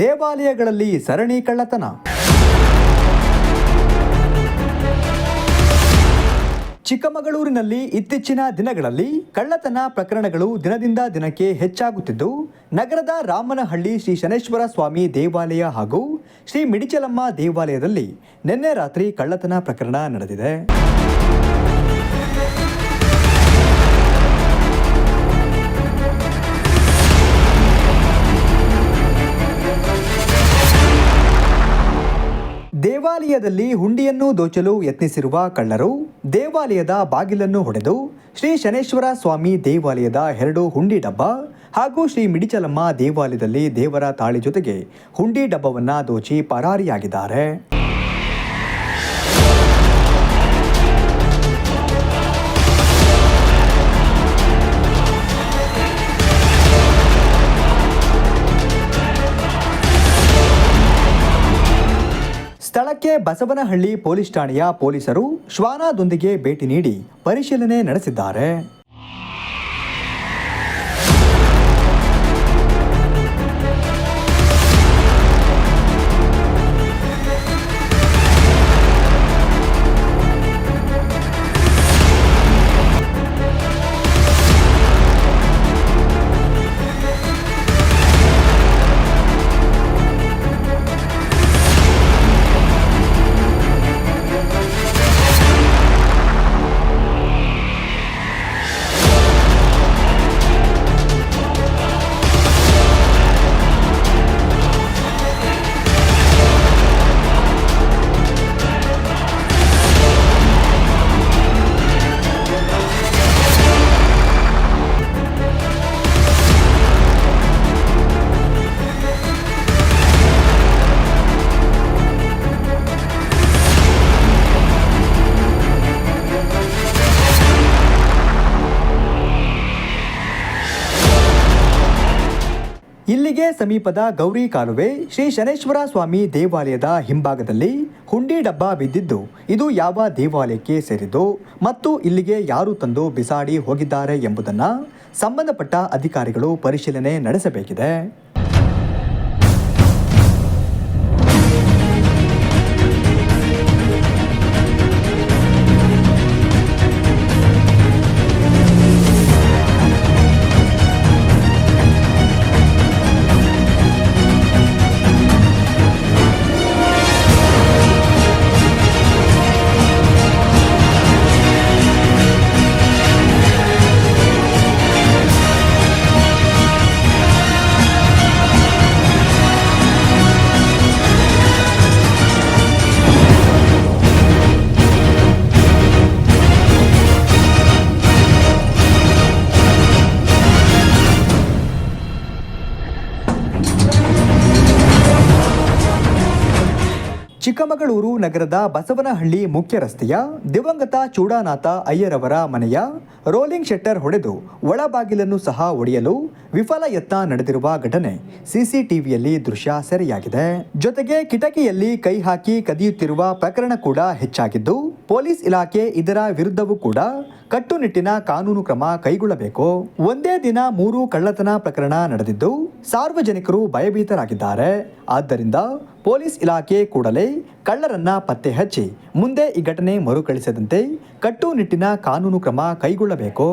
ದೇವಾಲಯಗಳಲ್ಲಿ ಸರಣಿ ಕಳ್ಳತನ. ಚಿಕ್ಕಮಗಳೂರಿನಲ್ಲಿ ಇತ್ತೀಚಿನ ದಿನಗಳಲ್ಲಿ ಕಳ್ಳತನ ಪ್ರಕರಣಗಳು ದಿನದಿಂದ ದಿನಕ್ಕೆ ಹೆಚ್ಚಾಗುತ್ತಿದ್ದು, ನಗರದ ರಾಮನಹಳ್ಳಿ ಶ್ರೀ ಶನೇಶ್ವರ ಸ್ವಾಮಿ ದೇವಾಲಯ ಹಾಗೂ ಶ್ರೀ ಮಿಡಿಚಲಮ್ಮ ದೇವಾಲಯದಲ್ಲಿ ನಿನ್ನೆ ರಾತ್ರಿ ಕಳ್ಳತನ ಪ್ರಕರಣ ನಡೆದಿದೆ. ದೇವಾಲಯದಲ್ಲಿ ಹುಂಡಿಯನ್ನು ದೋಚಲು ಯತ್ನಿಸಿರುವ ಕಳ್ಳರು ದೇವಾಲಯದ ಬಾಗಿಲನ್ನು ಹೊಡೆದು ಶ್ರೀ ಶನೇಶ್ವರ ಸ್ವಾಮಿ ದೇವಾಲಯದ ಎರಡು ಹುಂಡಿ ಡಬ್ಬ ಹಾಗೂ ಶ್ರೀ ಮಿಡಿಚಲಮ್ಮ ದೇವಾಲಯದಲ್ಲಿ ದೇವರ ತಾಳಿ ಜೊತೆಗೆ ಹುಂಡಿ ಡಬ್ಬವನ್ನು ದೋಚಿ ಪರಾರಿಯಾಗಿದ್ದಾರೆ. ಸ್ಥಳಕ್ಕೆ ಬಸವನಹಳ್ಳಿ ಪೊಲೀಸ್ ಠಾಣೆಯ ಪೊಲೀಸರು ಶ್ವಾನದೊಂದಿಗೆ ಭೇಟಿ ನೀಡಿ ಪರಿಶೀಲನೆ ನಡೆಸಿದ್ದಾರೆ. ಇಲ್ಲಿಗೆ ಸಮೀಪದ ಗೌರಿ ಕಾಲುವೆ ಶ್ರೀ ಶನೇಶ್ವರ ಸ್ವಾಮಿ ದೇವಾಲಯದ ಹಿಂಭಾಗದಲ್ಲಿ ಹುಂಡಿ ಡಬ್ಬ ಬಿದ್ದಿದ್ದು, ಇದು ಯಾವ ದೇವಾಲಯಕ್ಕೆ ಸೇರಿದ್ದು ಮತ್ತು ಇಲ್ಲಿಗೆ ಯಾರು ತಂದು ಬಿಸಾಡಿ ಹೋಗಿದ್ದಾರೆ ಎಂಬುದನ್ನು ಸಂಬಂಧಪಟ್ಟ ಅಧಿಕಾರಿಗಳು ಪರಿಶೀಲನೆ ನಡೆಸಬೇಕಿದೆ. ಚಿಕ್ಕಮಗಳೂರು ನಗರದ ಬಸವನಹಳ್ಳಿ ಮುಖ್ಯ ರಸ್ತೆಯ ದಿವಂಗತ ಚೂಡಾನಾಥ ಅಯ್ಯರವರ ಮನೆಯ ರೋಲಿಂಗ್ ಶೆಟ್ಟರ್ ಹೊಡೆದು ಒಳಬಾಗಿಲನ್ನು ಸಹ ಒಡೆಯಲು ವಿಫಲ ಯತ್ನ ನಡೆದಿರುವ ಘಟನೆ ಸಿಸಿಟಿವಿಯಲ್ಲಿ ದೃಶ್ಯ ಸೆರೆಯಾಗಿದೆ. ಜೊತೆಗೆ ಕಿಟಕಿಯಲ್ಲಿ ಕೈ ಹಾಕಿ ಕದಿಯುತ್ತಿರುವ ಪ್ರಕರಣ ಕೂಡ ಹೆಚ್ಚಾಗಿದ್ದು, ಪೊಲೀಸ್ ಇಲಾಖೆ ಇದರ ವಿರುದ್ಧವೂ ಕೂಡ ಕಟ್ಟುನಿಟ್ಟಿನ ಕಾನೂನು ಕ್ರಮ ಕೈಗೊಳ್ಳಬೇಕು. ಒಂದೇ ದಿನ ಮೂರು ಕಳ್ಳತನ ಪ್ರಕರಣ ನಡೆದಿದ್ದು, ಸಾರ್ವಜನಿಕರು ಭಯಭೀತರಾಗಿದ್ದಾರೆ. ಆದ್ದರಿಂದ ಪೊಲೀಸ್ ಇಲಾಖೆ ಕೂಡಲೇ ಕಳ್ಳರನ್ನ ಪತ್ತೆ ಹಚ್ಚಿ ಮುಂದೆ ಈ ಘಟನೆ ಮರುಕಳಿಸದಂತೆ ಕಟ್ಟುನಿಟ್ಟಿನ ಕಾನೂನು ಕ್ರಮ ಕೈಗೊಳ್ಳಬೇಕು?